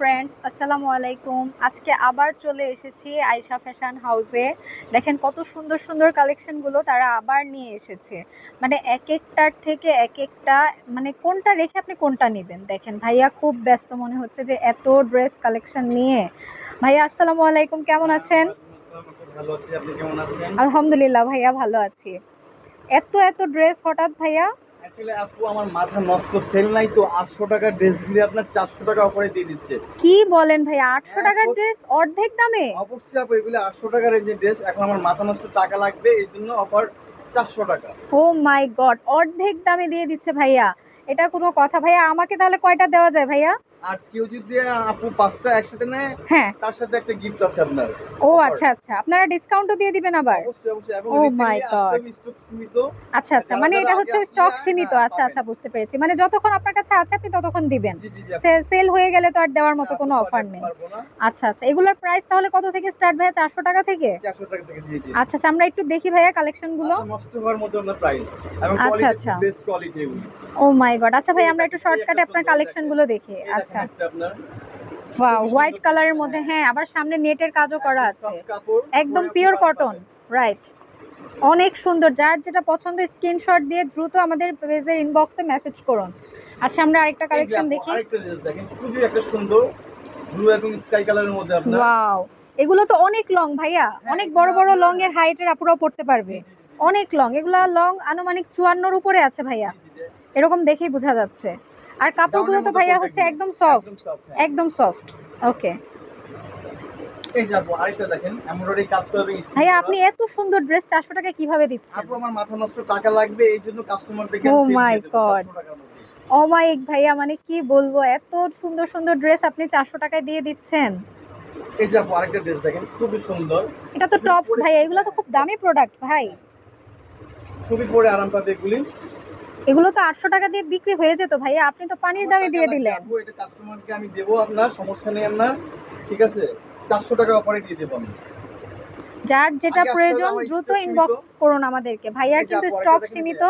Friends আসসালামু আলাইকুম। আজকে আবার চলে এসেছি আয়শা ফ্যাশন হাউসে দেখেন কত সুন্দর সুন্দর কালেকশনগুলো তারা আবার নিয়ে এসেছে। মানে এক একটার থেকে এক একটা মানে কোনটা রেখে আপনি কোনটা নেবেন? দেখেন ভাইয়া খুব ব্যস্ত মনে হচ্ছে যে এত ড্রেস কালেকশন নিয়ে। ভাইয়া আসসালামু আলাইকুম কেমন আছেন? ভালো আছি আপনি কেমন আছেন? আলহামদুলিল্লাহ ভাইয়া ভালো আছি। এত এত ড্রেস হঠাৎ ভাইয়া অ্যাকচুয়ালি আপু আমার মাথা নষ্ট সেল নাই তো আটশো টাকার ড্রেসগুলি আপনার চারশো টাকা অফারে দিয়ে দিচ্ছে। কি বলেন ভাইয়া আটশো হ্যাঁ, টাকার ড্রেস অর্ধেক দামে? অবশ্যই আপু এগুলো আটশো টাকার এই যে ড্রেস এখন আমার মাথা নষ্ট টাকা লাগবে এই জন্য অফার চারশো টাকা। ও মাই গড অর্ধেক দামে দিয়ে দিচ্ছে ভাইয়া। এটা কোনো কথা ভাইয়া আমাকে তাহলে কয়টা দেওয়া যায় ভাইয়া? আর কেউ যদি আপু পাঁচটা একসাথে নেয় হ্যাঁ। তার সাথে একটা গিফট আছে আপনার। ও আচ্ছা আচ্ছা। আপনারা ডিসকাউন্টও দিয়ে দিবেন আবার? অবশ্যই অবশ্যই. আমি stock সীমিত। আচ্ছা আচ্ছা। মানে এটা হচ্ছে স্টক সীমিত। আচ্ছা আচ্ছা বুঝতে পেরেছি। মানে যতক্ষণ আপনার কাছে আছে আপনি ততক্ষণ দিবেন। সেল হয়ে গেলে তো আর দেওয়ার মতো কোনো অফার নেই। আচ্ছা আচ্ছা। এগুলোর প্রাইস তাহলে কত থেকে স্টার্ট ভাইয়া? চারশো টাকা থেকে? 400 টাকা থেকে জি জি। আচ্ছা আচ্ছা। আমরা একটু দেখি ভাইয়া কালেকশনগুলো আপনার নষ্ট হওয়ার মতো আপনার প্রাইস এবং আচ্ছা, কোয়ালিটি আচ্ছা। বেস্ট কোয়ালিটি এগুলি। ও মাই গড আচ্ছা ভাই আমরা একটু শর্টকাটে আপনার সুন্দর কালেকশনগুলো দেখি। এই আচ্ছা। হোয়াইট কালারের মধ্যে হ্যাঁ। হ্যাঁ আবার সামনে নেটের কাজও করা আছে। একদম পিওর কটন রাইট অনেক সুন্দর যার যেটা পছন্দ স্ক্রিনশট দিয়ে দ্রুত আমাদের পেজের ইনবক্সে মেসেজ করুন। আচ্ছা আমরা আরেকটা কালেকশন দেখি। খুবই একটা সুন্দর ব্লু এবং স্কাই কালারের মধ্যে আপনার। ওয়াও এগুলো তো অনেক লং ভাইয়া অনেক এগুলো বড় বড় লং এর হাইটের আপুরাও পড়তে পারবে। অনেক লং এগুলা লং আনুমানিক চুয়ান্নর উপরে আছে ভাইয়া। এরকম দেখেই বোঝা যাচ্ছে। আর কাপড়গুলো তো ভাইয়া হচ্ছে একদম সফট একদম হ্যাঁ। সফট ওকে এই যে আপু, আরেকটা দেখেন এমব্রয়ডারি কাজ করবে ভাইয়া আপনি এত সুন্দর ড্রেস চারশো টাকা কীভাবে দিচ্ছেন? আপু আমার মাথা নষ্ট টাকা লাগবে এই জন্য কাস্টমার দেখে. 400 টাকার মধ্যে। অমায়িক ভাইয়া মানে কি বলব এত সুন্দর সুন্দর ড্রেস আপনি চারশো টাকায় দিয়ে দিচ্ছেন। এই যে আপু আরেকটা ড্রেস দেখেন খুবই সুন্দর। এটা তো টপস ভাইয়া এগুলো তো খুব দামি প্রোডাক্ট ভাই। খুবই পরে আরাম পাবে এগুলি। এগুলো তো আটশো টাকা দিয়ে বিক্রি হয়ে যেত ভাইয়া। আপনি তো পানির দামে দিয়ে দিলেন। এটা কাস্টমারকে আমি দেবো আপনার সমস্যা নেই আপনার ঠিক আছে? চারশো টাকা অফারে দিয়ে দেবো আমি। যার যেটা প্রয়োজন দ্রুত ইনবক্স করুন আমাদেরকে। ভাইয়ার কিন্তু স্টক সীমিত।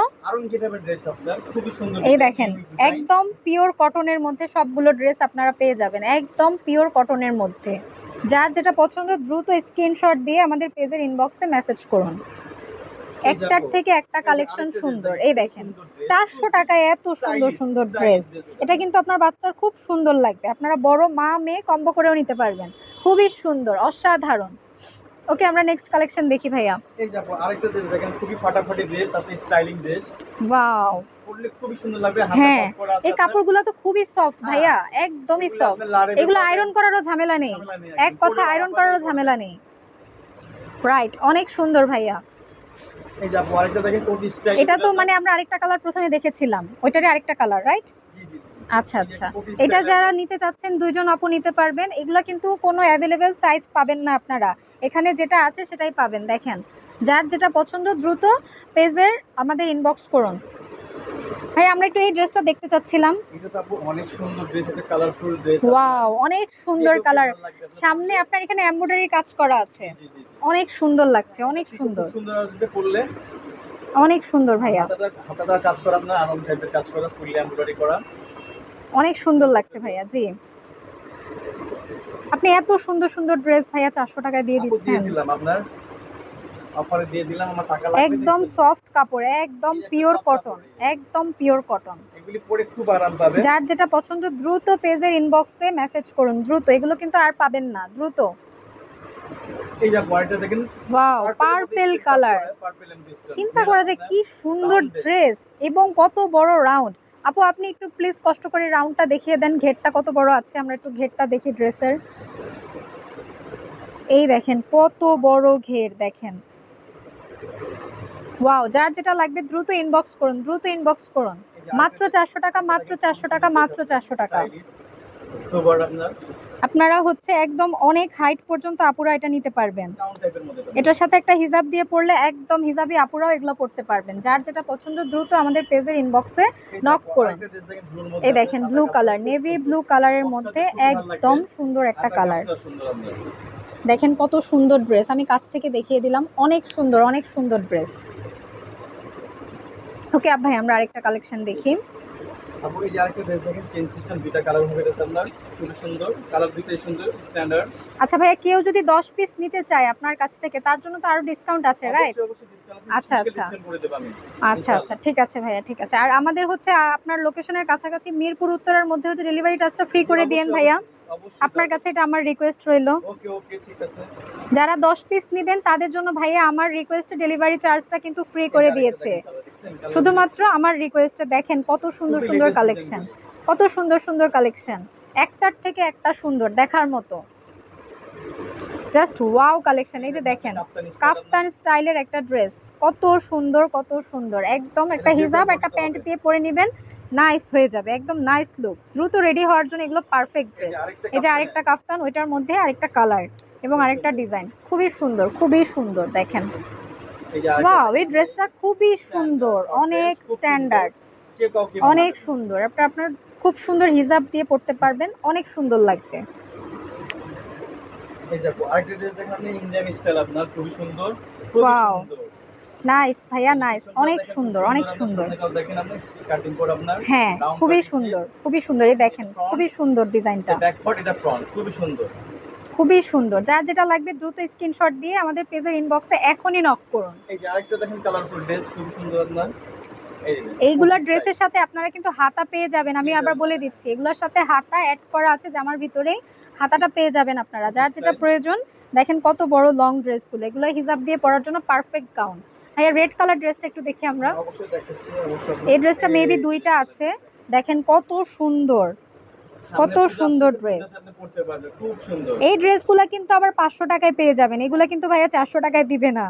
এই দেখেন একদম পিওর কটনের মধ্যে সবগুলো ড্রেস আপনারা পেয়ে যাবেন। একদম পিওর কটনের মধ্যে। যার যেটা পছন্দ দ্রুত স্ক্রিনশট দিয়ে আমাদের পেজের ইনবক্সে মেসেজ করুন। একটার থেকে একটা কালেকশন সুন্দর। এই দেখেন, দেখেন চারশো টাকায় এত সুন্দর সুন্দর ড্রেস এটা কিন্তু আপনার বাচ্চার খুব সুন্দর লাগবে। আপনারা বড় মা মেয়ে কম্বো করেও নিতে পারবেন। খুবই সুন্দর অসাধারণ। ওকে আমরা নেক্সট কালেকশন দেখি ভাইয়া। এই আপু, আরেকটা ড্রেস দেখেন খুবই ফাটাফাটি ড্রেস আপনি স্টাইলিং ড্রেস ওয়াও পরলে খুবই সুন্দর লাগবে হ্যাঁ, এই কাপড়গুলো তো খুবই সফট হ্যাঁ, ভাইয়া একদমই সফট এগুলো আয়রন করারও ঝামেলা নেই। এক। কথা আয়রন করারও ঝামেলা নেই। রাইট অনেক সুন্দর ভাইয়া। এই যা আরেকটা দেখেন কোটি স্টাইল এটা তো মানে আমরা আরেকটা কালার প্রথমে দেখেছিলাম। ওইটারই আরেকটা কালার রাইট। আচ্ছা আচ্ছা। এটা যারা নিতে চাচ্ছেন দুইজন আপু নিতে পারবেন। এগুলো কিন্তু কোনো অ্যাভেলেবেল সাইজ পাবেন না আপনারা। এখানে যেটা আছে সেটাই পাবেন। দেখেন যার যেটা পছন্দ দ্রুত পেজের আমাদের ইনবক্স করুন। ভাই আমরা একটু এই ড্রেসটা দেখতে চাচ্ছিলাম। এটা তো আপু অনেক সুন্দর ড্রেস একটা কালারফুল ড্রেস ওয়াও অনেক সুন্দর কালার সামনে আপনার এখানে এমব্রয়ডারি কাজ করা আছে। অনেক সুন্দর লাগছে অনেক সুন্দর। সুন্দর আসবে অনেক সুন্দর ভাইয়া। হাতাটা কাজ করা আপনার আরাম টাইপের কাজ করা ফুলি এমব্রয়ডারি করা। অনেক সুন্দর লাগছে ভাইয়া জি। আপনি এত সুন্দর সুন্দর ড্রেস ভাইয়া চারশো টাকায় দিয়ে দিচ্ছেন। আপনার। অফারে দিয়ে দিলাম আমার টাকা লাগবে একদম সফট কাপড় একদম পিওর কটন একদম পিওর কটন এগুলি পরে খুব আরাম পাবে। যার যেটা পছন্দ দ্রুত পেজের ইনবক্সে মেসেজ করুন দ্রুত। এগুলো কিন্তু আর পাবেন না দ্রুত। এই যে পরেরটা দেখেন ওয়াও পার্পেল কালার চিন্তা করা যায় কি সুন্দর ড্রেস এবং কত বড় রাউন্ড আপু আপনি একটু প্লিজ কষ্ট করে রাউন্ডটা দেখিয়ে দেন ঘেরটা কত বড় আছে আমরা একটু ঘেরটা দেখি ড্রেসের এই দেখেন কত বড় ঘের দেখেন। ওয়াও যার যেটা লাগবে দ্রুত ইনবক্স করুন, দ্রুত ইনবক্স করুন। মাত্র চারশো টাকা, মাত্র চারশো টাকা, মাত্র চারশো টাকা। আপনার হচ্ছে একদম অনেক হাইট পর্যন্ত আপুরা এটা নিতে পারবেন। এটার সাথে একটা হিজাব দিয়ে পড়লে একদম হিজাবি আপুরাও এগুলো পড়তে পারবেন। যার যেটা পছন্দ দ্রুত আমাদের পেজের ইনবক্সে নক করুন। এই দেখেন ব্লু কালার নেভি ব্লু কালারের মধ্যে একদম সুন্দর একটা কালার। দেখেন কত সুন্দর ড্রেস আমি কাছ থেকে দেখিয়ে দিলাম অনেক সুন্দর অনেক সুন্দর ড্রেস ওকে আপ ভাই আমরা আরেকটা কালেকশন দেখি। আপু এই আরেকটা ড্রেস দেখেন চেন সিস্টেম দুইটা কালার হবে এটা আপনার। খুবই সুন্দর কালার দুইটাই সুন্দর স্ট্যান্ডার্ড আচ্ছা ভাইয়া কেউ যদি দশ পিস নিতে চায় আপনার কাছ থেকে তার জন্য তো আরও ডিসকাউন্ট আছে রাইট আচ্ছা, আচ্ছা। আচ্ছা আচ্ছা ঠিক আছে ভাইয়া ঠিক আছে। আর আমাদের হচ্ছে আপনার লোকেশনের কাছাকাছি মিরপুর উত্তরের মধ্যে হচ্ছে ডেলিভারি চার্জটা ফ্রি করে দিয়েন ভাইয়া। আপনার কাছে এটা আমার রিকোয়েস্ট রইল। ওকে ওকে ঠিক আছে। যারা দশ পিস নেবেন তাদের জন্য ভাইয়া আমার রিকোয়েস্টে ডেলিভারি চার্জটা কিন্তু ফ্রি করে দিয়েছে। শুধুমাত্র আমার রিকোয়েস্টে দেখেন কত সুন্দর সুন্দর কালেকশন কত সুন্দর সুন্দর কালেকশন একটার থেকে একটা সুন্দর দেখার মতো। জাস্ট ওয়াও কালেকশন এই যে দেখেন কাফতান স্টাইলের একটা ড্রেস কত সুন্দর কত সুন্দর। একদম একটা হিজাব একটা প্যান্ট দিয়ে পরে নেবেন নাইস হয়ে যাবে একদম নাইস লুক দ্রুত রেডি হওয়ার জন্য এগুলো পারফেক্ট ড্রেস এই যে আরেকটা কাফতান ওইটার মধ্যে আরেকটা কালার এবং আরেকটা ডিজাইন খুবই সুন্দর খুবই সুন্দর দেখেন। ওয়াও এই ড্রেসটা খুবই সুন্দর অনেক স্ট্যান্ডার্ড অনেক সুন্দর। আপনি আপনার খুব সুন্দর হিজাব দিয়ে পড়তে পারবেন অনেক সুন্দর লাগবে। আপনার সুন্দর। নাইস ভাইয়া নাইস অনেক সুন্দর অনেক সুন্দর আপনার হ্যাঁ খুবই সুন্দর খুবই সুন্দর এই দেখেন খুবই সুন্দর ডিজাইনটা খুবই সুন্দর। খুবই সুন্দর। যার যেটা লাগবে দ্রুত স্ক্রিনশট দিয়ে আমাদের পেজের ইনবক্সে এখনই নক করুন। এই যে আরেকটা দেখেন কালারফুল ড্রেস খুবই সুন্দর আপনার। এইগুলা ড্রেসের সাথে আপনারা কিন্তু হাতা পেয়ে যাবেন আমি আবার বলে দিচ্ছি। এগুলোর সাথে হাতা অ্যাড করা আছে জামার ভিতরেই হাতাটা পেয়ে যাবেন আপনারা। যার যেটা প্রয়োজন দেখেন কত বড় লং ড্রেসগুলো এগুলো হিজাব দিয়ে পরার জন্য পারফেক্ট গাউন ভাইয়া রেড কালার ড্রেসটা একটু দেখি আমরা। অবশ্যই দেখাচ্ছি অবশ্যই এই ড্রেসটা মেবি দুইটা আছে। দেখেন কত সুন্দর। কত সুন্দর সুন্দর। এই ড্রেসগুলো কিন্তু আবার পাঁচশো টাকায় পেয়ে যাবেন। এগুলো কিন্তু ভাইয়া চারশো টাকায় দিবে না।